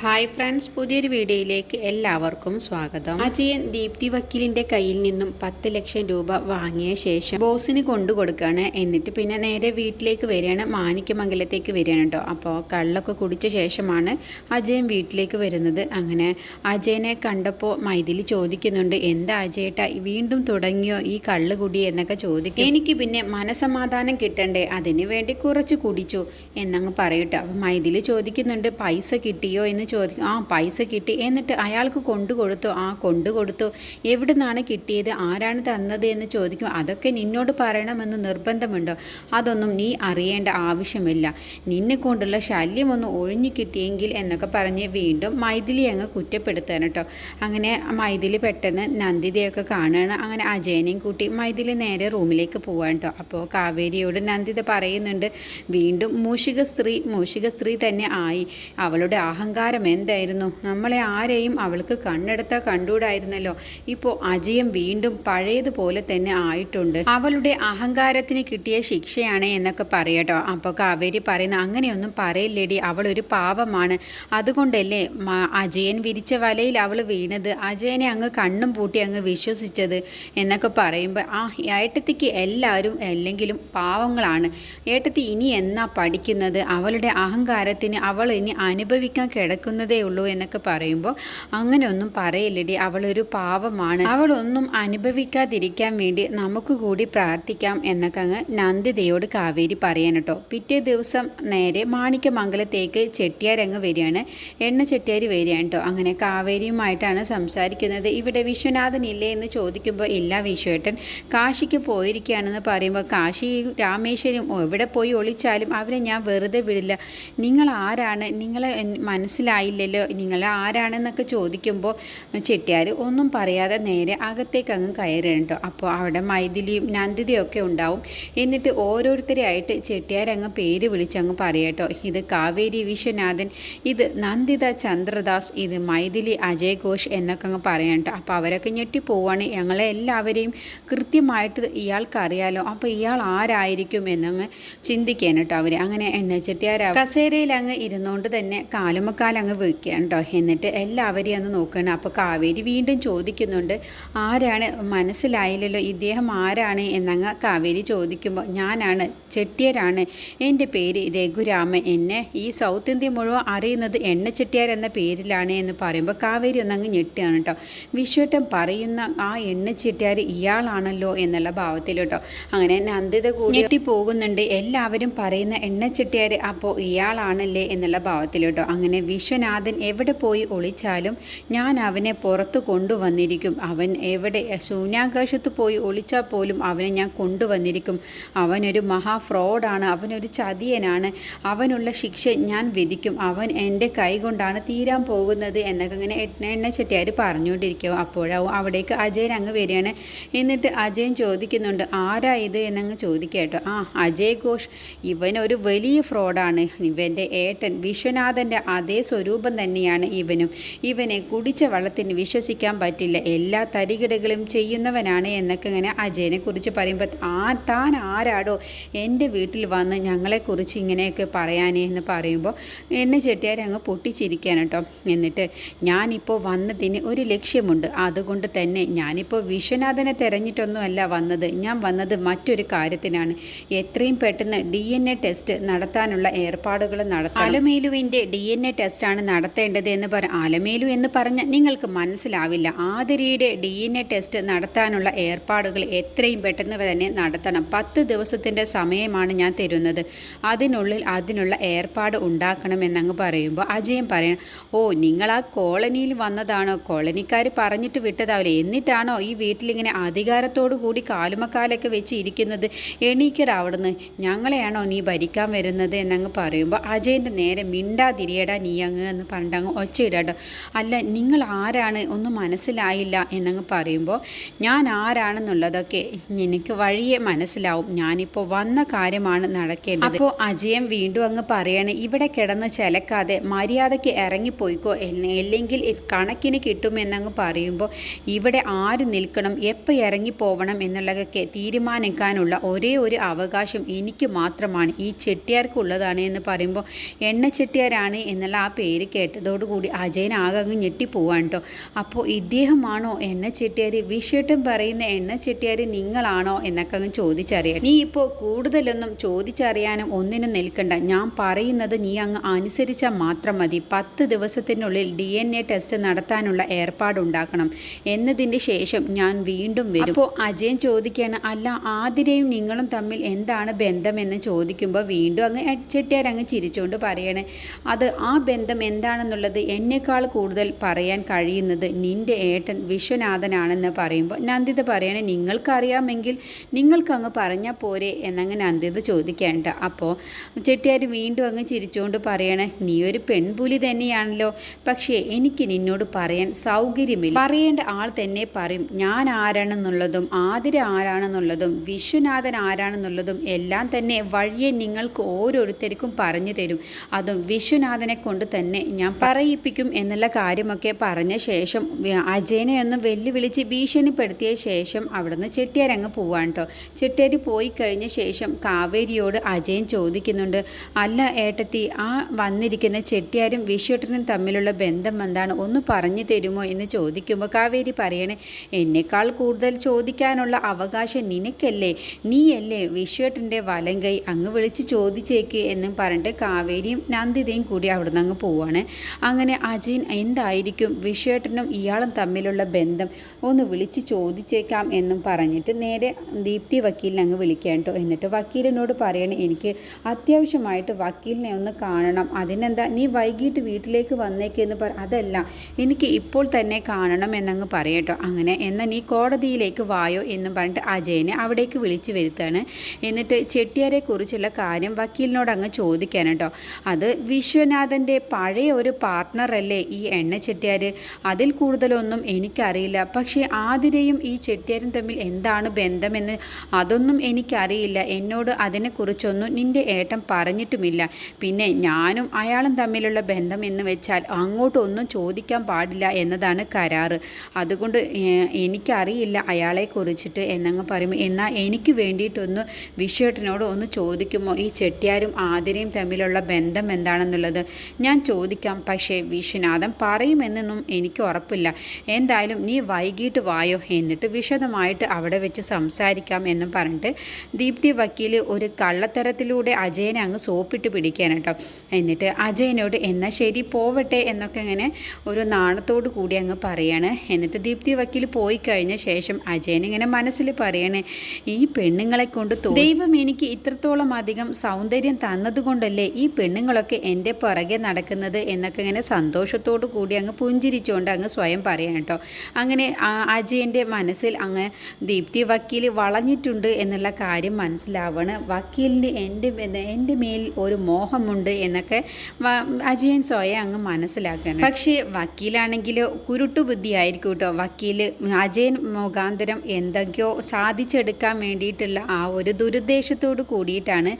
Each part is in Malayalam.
ഹായ് ഫ്രണ്ട്സ് പുതിയൊരു വീഡിയോയിലേക്ക് എല്ലാവർക്കും സ്വാഗതം. അജയൻ ദീപ്തി വക്കീലിന്റെ കയ്യിൽ നിന്നും പത്ത് ലക്ഷം രൂപ വാങ്ങിയ ശേഷം ബോസിന് കൊണ്ടു കൊടുക്കുകയാണ് എന്നിട്ട് പിന്നെ നേരെ വീട്ടിലേക്ക് വരികയാണ്. മാണിക്യമംഗലത്തേക്ക് വരികയാണ് കേട്ടോ. അപ്പോൾ കള്ളൊക്കെ കുടിച്ച ശേഷമാണ് അജയൻ വീട്ടിലേക്ക് വരുന്നത്. അങ്ങനെ അജയനെ കണ്ടപ്പോൾ മൈഥിലി ചോദിക്കുന്നുണ്ട് എന്താ അജയേട്ട വീണ്ടും തുടങ്ങിയോ ഈ കള്ള് കുടി? എന്നൊക്കെ ചോദിക്കും. എനിക്ക് പിന്നെ മനസമാധാനം കിട്ടണ്ടേ അതിനു വേണ്ടി കുറച്ച് കുടിച്ചു എന്നങ്ങ് പറയട്ടോ അപ്പം മൈഥിലി ചോദിക്കുന്നുണ്ട് പൈസ കിട്ടിയോ? എന്ന് ചോദിക്കും ആ പൈസ കിട്ടി. എന്നിട്ട് അയാൾക്ക് കൊണ്ടു കൊടുത്തു. ആ കൊണ്ടു കൊടുത്തു. എവിടെ നിന്നാണ് കിട്ടിയത്? ആരാണ് തന്നത്? എന്ന് ചോദിക്കും. അതൊക്കെ നിന്നോട് പറയണമെന്ന് നിർബന്ധമുണ്ടോ? അതൊന്നും നീ അറിയേണ്ട ആവശ്യമില്ല. നിന്നെ കൊണ്ടുള്ള ശല്യം ഒന്ന് ഒഴിഞ്ഞു കിട്ടിയെങ്കിൽ എന്നൊക്കെ പറഞ്ഞ് വീണ്ടും മൈഥിലി അങ്ങ് കുറ്റപ്പെടുത്താൻ കേട്ടോ. അങ്ങനെ മൈഥിലി പെട്ടെന്ന് നന്ദിതയൊക്കെ കാണുകയാണ്. അങ്ങനെ അജയനെയും കൂട്ടി മൈഥിലി നേരെ റൂമിലേക്ക് പോവാൻ കേട്ടോ. അപ്പോൾ കാവേരിയോട് നന്ദിത പറയുന്നുണ്ട് വീണ്ടും മൂഷിക സ്ത്രീ മൂഷിക സ്ത്രീ തന്നെ ആയി. അവളുടെ അഹങ്കാരം എന്തായിരുന്നു? നമ്മളെ ആരെയും അവൾക്ക് കണ്ണെടുത്താൽ കണ്ടുകൂടായിരുന്നല്ലോ. ഇപ്പോൾ അജയം വീണ്ടും പഴയതുപോലെ തന്നെ ആയിട്ടുണ്ട്. അവളുടെ അഹങ്കാരത്തിന് കിട്ടിയ ശിക്ഷയാണ് എന്നൊക്കെ പറയട്ടോ. അപ്പോൾ കാവേരി പറയുന്ന അങ്ങനെയൊന്നും പറയില്ലേടി അവളൊരു ഒരു പാപമാണ് അതുകൊണ്ടല്ലേ അജയൻ വിരിച്ച വലയിൽ അവൾ വീണത്? അജയനെ അങ്ങ് കണ്ണും പൂട്ടി അങ്ങ് വിശ്വസിച്ചത് എന്നൊക്കെ പറയുമ്പോൾ ആ ഏട്ടത്തിക്ക് എല്ലാവരും അല്ലെങ്കിലും പാവങ്ങളാണ്. ഏട്ടത്തി ഇനി എന്നാ പഠിക്കുന്നത്? അവളുടെ അഹങ്കാരത്തിന് അവൾ ഇനി അനുഭവിക്കാൻ കിടക്കുന്നതേ ഉള്ളൂ എന്നൊക്കെ പറയുമ്പോൾ അങ്ങനെയൊന്നും പറയില്ലടി. അവളൊരു പാവമാണ്. അവളൊന്നും അനുഭവിക്കാതിരിക്കാൻ വേണ്ടി നമുക്ക് കൂടി പ്രാർത്ഥിക്കാം എന്നൊക്കെ അങ്ങ് നന്ദിതയോട് കാവേരി പറയാൻ കേട്ടോ. പിറ്റേ ദിവസം നേരെ മാണിക്യമംഗലത്തേക്ക് ചെട്ടിയാരങ്ങ് വരികയാണ്. എണ്ണ ചെട്ടിയാർ വരികയാണ് കേട്ടോ. അങ്ങനെ കാവേരിയുമായിട്ടാണ് സംസാരിക്കുന്നത്. ഇവിടെ വിശ്വനാഥൻ ഇല്ലേ എന്ന് ചോദിക്കുമ്പോൾ ഇല്ല വിശ്വേട്ടൻ കാശിക്ക് പോയിരിക്കുകയാണെന്ന് പറയുമ്പോൾ കാശി രാമേശ്വരും എവിടെ പോയി ഒളിച്ചാലും അവരെ ഞാൻ വെറുതെ വിടില്ല. നിങ്ങൾ ആരാണ്? നിങ്ങളെ എൻ- മനസ്സിലായില്ലല്ലോ നിങ്ങൾ ആരാണെന്നൊക്കെ ചോദിക്കുമ്പോൾ ചെട്ടിയാർ ഒന്നും പറയാതെ നേരെ അകത്തേക്ക് അങ്ങ് കയറുകയാണ് അപ്പോൾ അവിടെ മൈഥിലിയും നന്ദിതയൊക്കെ ഉണ്ടാവും. എന്നിട്ട് ഓരോരുത്തരെയായിട്ട് ചെട്ടിയാർ അങ്ങ് പേര് വിളിച്ചങ്ങ് പറയട്ടോ ഇത് കാവേരി വിശ്വനാഥൻ ഇത് നന്ദിത ചന്ദ്രദാസ് ഇത് മൈഥിലി അജയ് ഘോഷ് എന്നൊക്കെ അങ്ങ് പറയാം കേട്ടോ. അപ്പോൾ അവരൊക്കെ ഞെട്ടി പോവാണ്. ഞങ്ങളെ എല്ലാവരെയും കൃത്യമായിട്ട് ഇയാൾക്കറിയാലോ. അപ്പോൾ ഇയാൾ ആരായിരിക്കും എന്നങ്ങ് ചിന്തിക്കാൻ കേട്ടോ അവർ അങ്ങനെ എണ്ണച്ചെട്ടിയാർ കസേരയിൽ അങ്ങ് ഇരുന്നുകൊണ്ട് തന്നെ കാലുമക്കാൽ അങ്ങ് വെക്കുകയാണ് കേട്ടോ എന്നിട്ട് എല്ലാവരെയും അന്ന് നോക്കുകയാണ്. അപ്പോൾ കാവേരി വീണ്ടും ചോദിക്കുന്നുണ്ട് ആരാണ്? മനസ്സിലായില്ലല്ലോ ഇദ്ദേഹം ആരാണ്? എന്നങ്ങ് കാവേരി ചോദിക്കുമ്പോൾ ഞാനാണ് ചെട്ടിയരാണ്. എന്റെ പേര് രഘുരാമൻ. എന്നെ ഈ സൗത്ത് ഇന്ത്യ മുഴുവൻ അറിയുന്നത് എണ്ണ ചെട്ടിയാർ എന്ന പേരിലാണ് എന്ന് പറയുമ്പോൾ കാവേരി ഒന്നങ്ങ് ഞെട്ടിയാണ് കേട്ടോ വിശ്വട്ടം പറയുന്ന ആ എണ്ണ ചെട്ടിയാർ ഇയാളാണല്ലോ എന്നുള്ള ഭാവത്തിൽ കേട്ടോ അങ്ങനെ നന്ദിത കൂടി ഞെട്ടിപ്പോകുന്നുണ്ട്. എല്ലാവരും പറയുന്ന എണ്ണ ചെട്ടിയാർ അപ്പോൾ ഇയാളാണല്ലേ എന്നുള്ള ഭാവത്തിൽ കേട്ടോ അങ്ങനെ വിശ്വനാഥൻ എവിടെ പോയി ഒളിച്ചാലും ഞാൻ അവനെ പുറത്ത് കൊണ്ടുവന്നിരിക്കും. അവൻ എവിടെ ശൂന്യാകാശത്ത് പോയി ഒളിച്ചാൽ പോലും അവനെ ഞാൻ കൊണ്ടുവന്നിരിക്കും. അവനൊരു മഹാ ഫ്രോഡാണ് അവനൊരു ചതിയനാണ്. അവനുള്ള ശിക്ഷ ഞാൻ വിധിക്കും. അവൻ എന്റെ കൈ കൊണ്ടാണ് തീരാൻ പോകുന്നത് എന്നൊക്കെ ഇങ്ങനെ എണ്ണ എണ്ണ ചെട്ടിയാർ പറഞ്ഞുകൊണ്ടിരിക്കും. അപ്പോഴാവും അവിടേക്ക് അജയൻ അങ്ങ് വരികയാണ്. എന്നിട്ട് അജയൻ ചോദിക്കുന്നുണ്ട് ആരാ ഇത്? എന്നങ്ങ് ചോദിക്കട്ടോ ആ അജയ് ഘോഷ്. ഇവനൊരു വലിയ ഫ്രോഡാണ്. ഇവന്റെ ഏട്ടൻ വിശ്വനാഥന്റെ അതേ സ്വരൂപം തന്നെയാണ് ഇവനും. ഇവനെ കുടിച്ച വള്ളത്തിന് വിശ്വസിക്കാൻ പറ്റില്ല. എല്ലാ തരികിടകളും ചെയ്യുന്നവനാണ് എന്നൊക്കെ ഇങ്ങനെ അജയനെ കുറിച്ച് പറയുമ്പോൾ ആ താൻ ആരാടോ? എന്റെ വീട്ടിൽ വന്ന് ഞങ്ങളെക്കുറിച്ച് ഇങ്ങനെയൊക്കെ പറയാനേ എന്ന് പറയുമ്പോൾ എണ്ണ ചെട്ടിയാർ അങ്ങ് പൊട്ടിച്ചിരിക്കുകയാണ് കേട്ടോ. എന്നിട്ട് ഞാനിപ്പോൾ വന്നതിന് ഒരു ലക്ഷ്യമുണ്ട്. അതുകൊണ്ട് തന്നെ ഞാനിപ്പോൾ വിശ്വനാഥനെ തെരഞ്ഞിട്ടൊന്നുമല്ല വന്നത്. ഞാൻ വന്നത് മറ്റൊരു കാര്യത്തിനാണ്. എത്രയും പെട്ടെന്ന് ഡി എൻ എ ടെസ്റ്റ് നടത്താനുള്ള ഏർപ്പാടുകൾ നടത്താം അലമേലുവിന്റെ ഡി എൻ എ ടെസ്റ്റാണ് നടത്തേണ്ടത് എന്ന് പറ ആലമേലു എന്ന് പറഞ്ഞ നിങ്ങൾക്ക് മനസ്സിലാവില്ല. ആതിരയുടെ ഡി എൻ എ ടെസ്റ്റ് നടത്താനുള്ള ഏർപ്പാടുകൾ എത്രയും പെട്ടെന്ന് തന്നെ നടത്തണം. പത്ത് ദിവസത്തിന്റെ സമയമാണ് ഞാൻ തരുന്നത്. അതിനുള്ളിൽ അതിനുള്ള ഏർപ്പാട് ഉണ്ടാക്കണമെന്നങ്ങ് പറയുമ്പോൾ അജയൻ പറയണം ഓ നിങ്ങൾ ആ കോളനിയിൽ വന്നതാണോ? കോളനിക്കാർ പറഞ്ഞിട്ട് വിട്ടതാവില്ല? എന്നിട്ടാണോ ഈ വീട്ടിലിങ്ങനെ അധികാരത്തോടു കൂടി കാലുമക്കാലൊക്കെ വെച്ച് ഇരിക്കുന്നത്? എണീക്കട അവിടുന്ന്. ഞങ്ങളെയാണോ നീ ഭരിക്കാൻ വരുന്നത്? എന്നങ്ങ് പറയുമ്പോൾ അജയന്റെ നേരെ മിണ്ടാതിരിയടാ നീ അങ്ങ്. എന്ന് പറഞ്ഞിട്ട് അങ്ങ് ഒച്ചയിടാട്ടോ അല്ല നിങ്ങൾ ആരാണ്? ഒന്നും മനസ്സിലായില്ല എന്നങ്ങ് പറയുമ്പോൾ ഞാൻ ആരാണെന്നുള്ളതൊക്കെ എനിക്ക് വഴിയെ മനസ്സിലാവും. ഞാനിപ്പോൾ വന്ന കാര്യമാണ് നടക്കേണ്ടത്. അപ്പോൾ അജയം വീണ്ടും അങ്ങ് പറയാണ് ഇവിടെ കിടന്ന് ചിലക്കാതെ മര്യാദയ്ക്ക് ഇറങ്ങിപ്പോയിക്കോ? അല്ലെങ്കിൽ കണക്കിന് കിട്ടുമെന്നങ്ങ് പറയുമ്പോൾ ഇവിടെ ആര് നിൽക്കണം? എപ്പോൾ ഇറങ്ങിപ്പോവണം എന്നുള്ളതൊക്കെ തീരുമാനിക്കാനുള്ള ഒരേ ഒരു അവകാശം എനിക്ക് മാത്രമാണ്. ഈ ചെട്ടിയാർക്കുള്ളതാണ് എന്ന് പറയുമ്പോൾ എണ്ണ ചെട്ടിയാരാണ് എന്നുള്ള ആ പേര് കേട്ടതോടുകൂടി അജയൻ ആകെ അങ്ങ് ഞെട്ടിപ്പോവാണ് കേട്ടോ. അപ്പോൾ ഇദ്ദേഹമാണോ എണ്ണ ചെട്ടിയാർ വിഷയട്ടം പറയുന്ന എണ്ണ ചെട്ടിയാർ നിങ്ങളാണോ എന്നൊക്കെ അങ്ങ് ചോദിച്ചറിയാം. നീ ഇപ്പോൾ കൂടുതലൊന്നും ചോദിച്ചറിയാനും ഒന്നിനും നിൽക്കണ്ട. ഞാൻ പറയുന്നത് നീ അങ്ങ് അനുസരിച്ചാൽ മാത്രം മതി. പത്ത് ദിവസത്തിനുള്ളിൽ ഡി എൻ എ ടെസ്റ്റ് നടത്താനുള്ള ഏർപ്പാടുണ്ടാക്കണം. എന്നതിന്റെ ശേഷം ഞാൻ വീണ്ടും വരും. അപ്പോൾ അജയൻ ചോദിക്കുകയാണ് അല്ല ആതിരയും നിങ്ങളും തമ്മിൽ എന്താണ് ബന്ധമെന്ന് ചോദിക്കുമ്പോൾ വീണ്ടും അങ്ങ് ചെട്ടിയാർ അങ്ങ് ചിരിച്ചുകൊണ്ട് പറയണേ അത് ആ ബന്ധം എന്താണെന്നുള്ളത് എന്നെക്കാൾ കൂടുതൽ പറയാൻ കഴിയുന്നത് നിന്റെ ഏട്ടൻ വിശ്വനാഥനാണെന്ന് പറയുമ്പോൾ. നന്ദിത പറയണേ നിങ്ങൾക്കറിയാമെങ്കിൽ നിങ്ങൾക്കങ്ങ് പറഞ്ഞാൽ പോരെ എന്നങ്ങ് നന്ദിത ചോദിക്കേണ്ട. അപ്പോൾ ചെട്ടിയാർ വീണ്ടും അങ്ങ് ചിരിച്ചുകൊണ്ട് പറയണേ നീ ഒരു പെൺപുലി തന്നെയാണല്ലോ. പക്ഷേ എനിക്ക് നിന്നോട് പറയാൻ സൗകര്യമില്ല. പറയേണ്ട ആൾ തന്നെ പറയും ഞാൻ ആരാണെന്നുള്ളതും ആതിര ആരാണെന്നുള്ളതും വിശ്വനാഥൻ ആരാണെന്നുള്ളതും എല്ലാം തന്നെ വഴിയെ നിങ്ങൾക്ക് ഓരോരുത്തർക്കും പറഞ്ഞു തരും. അതും വിശ്വനാഥനെ കൊണ്ട് തന്നെ ഞാൻ പറയിപ്പിക്കും എന്നുള്ള കാര്യമൊക്കെ പറഞ്ഞ ശേഷം അജയനെ ഒന്ന് വെല്ലുവിളിച്ച് ഭീഷണിപ്പെടുത്തിയ ശേഷം അവിടുന്ന് ചെട്ടിയാരങ്ങ് പോവാൻ കേട്ടോ ചെട്ടിയാർ പോയി കഴിഞ്ഞ ശേഷം കാവേരിയോട് അജയൻ ചോദിക്കുന്നുണ്ട് അല്ല ഏട്ടത്തി ആ വന്നിരിക്കുന്ന ചെട്ടിയാരും വിശ്വട്ടനും തമ്മിലുള്ള ബന്ധം എന്താണ്? ഒന്ന് പറഞ്ഞു തരുമോ? എന്ന് ചോദിക്കുമ്പോൾ കാവേരി പറയണേ എന്നേക്കാൾ കൂടുതൽ ചോദിക്കാനുള്ള അവകാശം നിനക്കല്ലേ? നീയല്ലേ വിശ്വട്ടന്റെ വലങ്കൈ അങ്ങ് വിളിച്ച് ചോദിച്ചേക്ക് എന്നും പറഞ്ഞിട്ട് കാവേരിയും നന്ദിതയും കൂടി അവിടുന്ന് അങ്ങ് പോവാണ്. അങ്ങനെ അജയൻ എന്തായിരിക്കും? വിഷേട്ടനും ഇയാളും തമ്മിലുള്ള ബന്ധം ഒന്ന് വിളിച്ച് ചോദിച്ചേക്കാം എന്നും പറഞ്ഞിട്ട് നേരെ ദീപ്തി വക്കീലിനെ അങ്ങ് വിളിക്കാൻ കേട്ടോ എന്നിട്ട് വക്കീലിനോട് പറയണേ എനിക്ക് അത്യാവശ്യമായിട്ട് വക്കീലിനെ ഒന്ന് കാണണം. അതിനെന്താ? നീ വൈകിട്ട് വീട്ടിലേക്ക് വന്നേക്കെന്ന് പറ അതല്ല എനിക്ക് ഇപ്പോൾ തന്നെ കാണണം എന്നങ്ങ് പറയട്ടോ അങ്ങനെ എന്നാൽ നീ കോടതിയിലേക്ക് വായോ എന്നും പറഞ്ഞിട്ട് അജയനെ അവിടേക്ക് വിളിച്ചു വരുത്താണ്. എന്നിട്ട് ചെട്ടിയാരെ കുറിച്ചുള്ള കാര്യം വക്കീലിനോട് അങ്ങ് ചോദിക്കാൻ കേട്ടോ അത് വിശ്വനാഥന്റെ പഴയ ഒരു പാർട്ട്ണറല്ലേ ഈ എണ്ണ ചെട്ടിയാർ അതിൽ കൂടുതലൊന്നും എനിക്കറിയില്ല. പക്ഷേ ആതിരയും ഈ ചെട്ടിയാരും തമ്മിൽ എന്താണ് ബന്ധമെന്ന് അതൊന്നും എനിക്കറിയില്ല. എന്നോട് അതിനെക്കുറിച്ചൊന്നും നിന്റെ ഏട്ടൻ പറഞ്ഞിട്ടുമില്ല. പിന്നെ ഞാനും അയാളും തമ്മിലുള്ള ബന്ധം എന്ന് വെച്ചാൽ അങ്ങോട്ടൊന്നും ചോദിക്കാൻ പാടില്ല എന്നതാണ് കരാറ്. അതുകൊണ്ട് എനിക്കറിയില്ല അയാളെ കുറിച്ചിട്ട് എന്നങ്ങ് പറയുമ്പോൾ. എന്നാൽ എനിക്ക് വേണ്ടിയിട്ടൊന്ന് വിശ്വേട്ടനോട് ഒന്ന് ചോദിക്കുമോ? ഈ ചെട്ടിയാരും ആതിരയും തമ്മിലുള്ള ബന്ധം എന്താണെന്നുള്ളത്. ഞാൻ ചോദിക്കാം. പക്ഷേ വിശ്വനാഥൻ പറയുമെന്നൊന്നും എനിക്ക് ഉറപ്പില്ല. എന്തായാലും നീ വൈകിട്ട് വായോ എന്നിട്ട് വിശദമായിട്ട് അവിടെ വെച്ച് സംസാരിക്കാം എന്നും പറഞ്ഞിട്ട് ദീപ്തി വക്കീൽ ഒരു കള്ളത്തരത്തിലൂടെ അജയനെ അങ്ങ് സോപ്പിട്ട് പിടിക്കാൻ കേട്ടോ. എന്നിട്ട് അജയനോട് എന്നാൽ ശരി പോവട്ടെ എന്നൊക്കെ ഇങ്ങനെ ഒരു നാണത്തോട് കൂടി അങ്ങ് പറയാണ്. എന്നിട്ട് ദീപ്തി വക്കീൽ പോയി കഴിഞ്ഞ ശേഷം അജയൻ ഇങ്ങനെ മനസ്സിൽ പറയണേ ഈ പെണ്ണുങ്ങളെ കൊണ്ട് ദൈവം എനിക്ക് ഇത്രത്തോളം അധികം സൗന്ദര്യം തന്നതുകൊണ്ടല്ലേ ഈ പെണ്ണുങ്ങളൊക്കെ എന്റെ പുറകെ നടക്കുന്നത്? എന്നൊക്കെ ഇങ്ങനെ സന്തോഷത്തോടു കൂടി അങ്ങ് പുഞ്ചിരിച്ചുകൊണ്ട് അങ്ങ് സ്വയം പറയാം കേട്ടോ. അങ്ങനെ അജയന്റെ മനസ്സിൽ അങ്ങ് ദീപ്തി വക്കീൽ വളഞ്ഞിട്ടുണ്ട് എന്നുള്ള കാര്യം മനസ്സിലാവാണ്. വക്കീലിന് എന്റെ എന്റെ മേൽ ഒരു മോഹമുണ്ട് എന്നൊക്കെ അജയൻ സ്വയം അങ്ങ് മനസ്സിലാക്കണം പക്ഷേ വക്കീലാണെങ്കിൽ കുരുട്ടു ബുദ്ധിയായിരിക്കും കേട്ടോ. വക്കീൽ അജയൻ മുഖാന്തരം എന്തൊക്കെയോ സാധിച്ചെടുക്കാൻ വേണ്ടിയിട്ടുള്ള ആ ഒരു ദുരുദ്ദേശത്തോട് കൂടിയിട്ടാണ്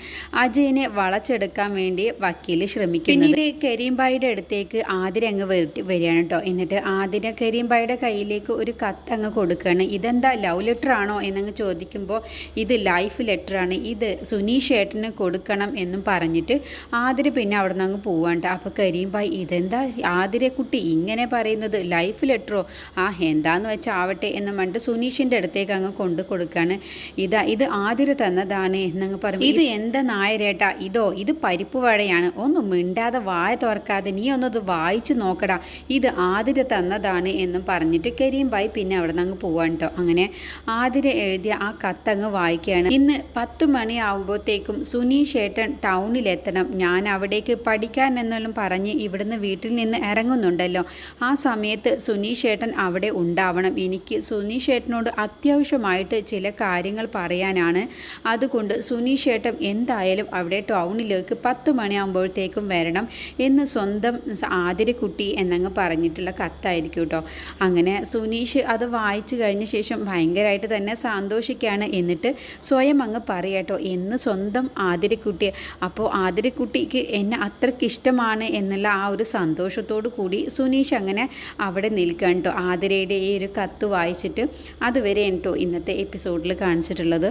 അജയനെ വളച്ചെടുക്കാൻ വേണ്ടി വക്കീൽ ശ്രമിക്കുന്നത്. പിന്നീട് കരീംബായിയുടെ അടുത്തേക്ക് ആതിര അങ്ങ് വരികയാണ് കേട്ടോ. എന്നിട്ട് ആതിര കരീംബായിയുടെ കയ്യിലേക്ക് ഒരു കത്ത് അങ്ങ് കൊടുക്കുകയാണ്. ഇതെന്താ ലവ് ലെറ്റർ ആണോ എന്നങ്ങ് ചോദിക്കുമ്പോൾ ഇത് ലൈഫ് ലെറ്ററാണ് ഇത് സുനീഷ് ഏട്ടന് കൊടുക്കണം എന്നും പറഞ്ഞിട്ട് ആതിര പിന്നെ അവിടെ നിന്ന് അങ്ങ് പോവാണ്ട് അപ്പോൾ കരീംബായി ഇതെന്താ ആതിര കുട്ടി ഇങ്ങനെ പറയുന്നത്? ലൈഫ് ലെറ്ററോ? ആ എന്താന്ന് വെച്ചാൽ ആവട്ടെ എന്ന് പറഞ്ഞിട്ട് സുനീഷിന്റെ അടുത്തേക്ക് അങ്ങ് കൊണ്ടു കൊടുക്കുകയാണ്. ഇതാ ഇത് ആതിര തന്നതാണ് എന്നങ്ങ് പറഞ്ഞു. ഇത് എന്താ നായരേട്ടാ? ഇതോ ഇത് പരിപ്പ് വടയാണ് ഒന്നും മിണ്ടാതെ വായ തുറക്കാതെ നീ ഒന്നത് വായിച്ചു നോക്കടാ. ഇത് ആതിര തന്നതാണ് എന്നും പറഞ്ഞിട്ട് കരീം ബായി പിന്നെ അവിടെ നിന്ന് അങ്ങ് പോവാൻ കേട്ടോ അങ്ങനെ ആതിര എഴുതിയ ആ കത്തങ്ങ് വായിക്കുകയാണ്. ഇന്ന് പത്ത് മണിയാവുമ്പോഴത്തേക്കും സുനി ഷേട്ടൻ ടൗണിലെത്തണം. ഞാൻ അവിടേക്ക് പഠിക്കാൻ എന്നെല്ലാം പറഞ്ഞ് ഇവിടുന്ന് വീട്ടിൽ നിന്ന് ഇറങ്ങുന്നുണ്ടല്ലോ. ആ സമയത്ത് സുനി ഷേട്ടൻ അവിടെ ഉണ്ടാവണം. എനിക്ക് സുനി ഷേട്ടനോട് അത്യാവശ്യമായിട്ട് ചില കാര്യങ്ങൾ പറയാനാണ്. അതുകൊണ്ട് സുനി ഷേട്ടൻ എന്തായാലും അവിടെ ടൗണിലേക്ക് പത്ത് മണിയാകുമ്പോഴത്തേക്കും വരണം എന്ന് സ്വന്തം ആതിരക്കുട്ടി എന്നങ്ങ് പറഞ്ഞിട്ടുള്ള കത്തായിരിക്കും കേട്ടോ. അങ്ങനെ സുനീഷ് അത് വായിച്ചു കഴിഞ്ഞ ശേഷം ഭയങ്കരമായിട്ട് തന്നെ സന്തോഷിക്കുകയാണ് എന്നിട്ട് സ്വയം അങ്ങ് പറയട്ടോ എന്ന് സ്വന്തം ആതിരക്കുട്ടി അപ്പോൾ ആതിരക്കുട്ടിക്ക് എന്നെ അത്രയ്ക്ക് ഇഷ്ടമാണ് എന്നുള്ള ആ ഒരു സന്തോഷത്തോടു കൂടി സുനീഷ് അങ്ങനെ അവിടെ നിൽക്കണം കേട്ടോ. ആതിരയുടെ ഈ ഒരു കത്ത് വായിച്ചിട്ട് അതുവരെ കേട്ടോ ഇന്നത്തെ എപ്പിസോഡിൽ കാണിച്ചിട്ടുള്ളത്.